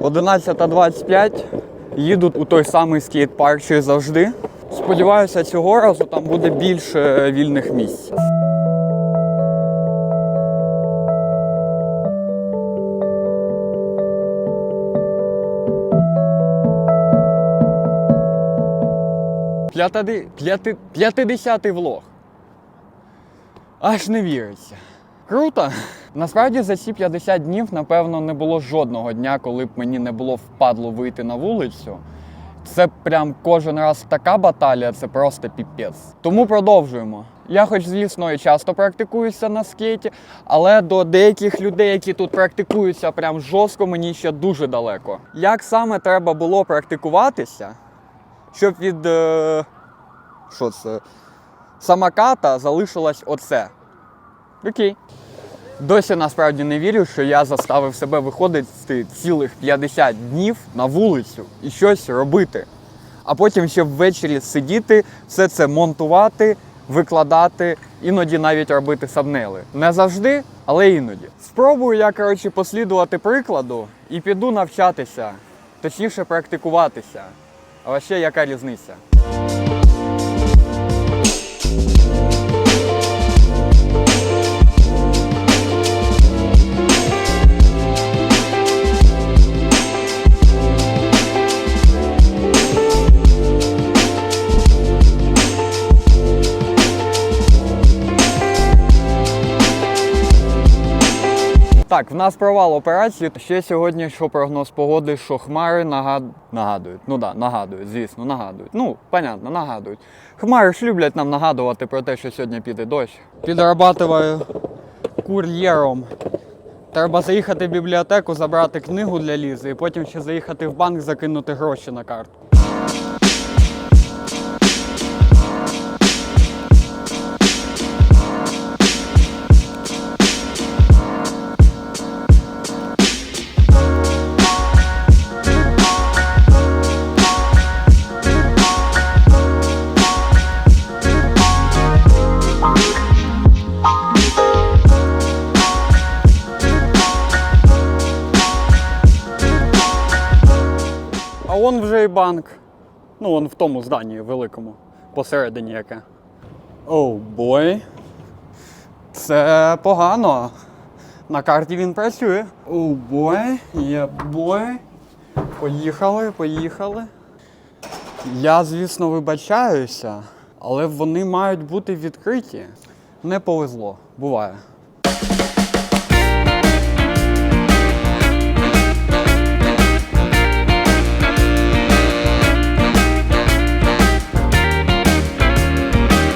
11.25. Їду у той самий скейт-парк, що завжди. Сподіваюся, цього разу там буде більше вільних місць. П'ятади... П'яти... П'ятидесятий влог. Аж не віриться. Круто. Насправді за ці 50 днів, напевно, не було жодного дня, коли б мені не було впадло вийти на вулицю. Це прям кожен раз така баталія, це просто піпець. Тому продовжуємо. Я, хоч, звісно, і часто практикуюся на скейті, але до деяких людей, які тут практикуються прям жорстко, мені ще дуже далеко. Як саме треба було практикуватися, щоб від е, що це, самоката залишилось оце? Окей. Досі насправді не вірю, що я заставив себе виходити цілих 50 днів на вулицю і щось робити. А потім ще ввечері сидіти, все це монтувати, викладати, іноді навіть робити сабнели. Не завжди, але іноді. Спробую я, коротше, послідувати прикладу і піду навчатися, точніше практикуватися. А ще яка різниця? Так, в нас провал операції. Ще сьогодні, що прогноз погоди, що хмари нагад... нагадують. Ну да, нагадують, звісно, нагадують. Ну, понятно, нагадують. Хмари ж люблять нам нагадувати про те, що сьогодні піде дощ. Підрабатую кур'єром. Треба заїхати в бібліотеку, забрати книгу для Лізи, і потім ще заїхати в банк, закинути гроші на карту. Он вже і банк. Ну, он в тому зданні великому, посередині яке. Оу, бой. Це погано. На карті він працює. Оу, бой, є бой. Поїхали, поїхали. Я, звісно, вибачаюся, але вони мають бути відкриті. Не повезло, буває.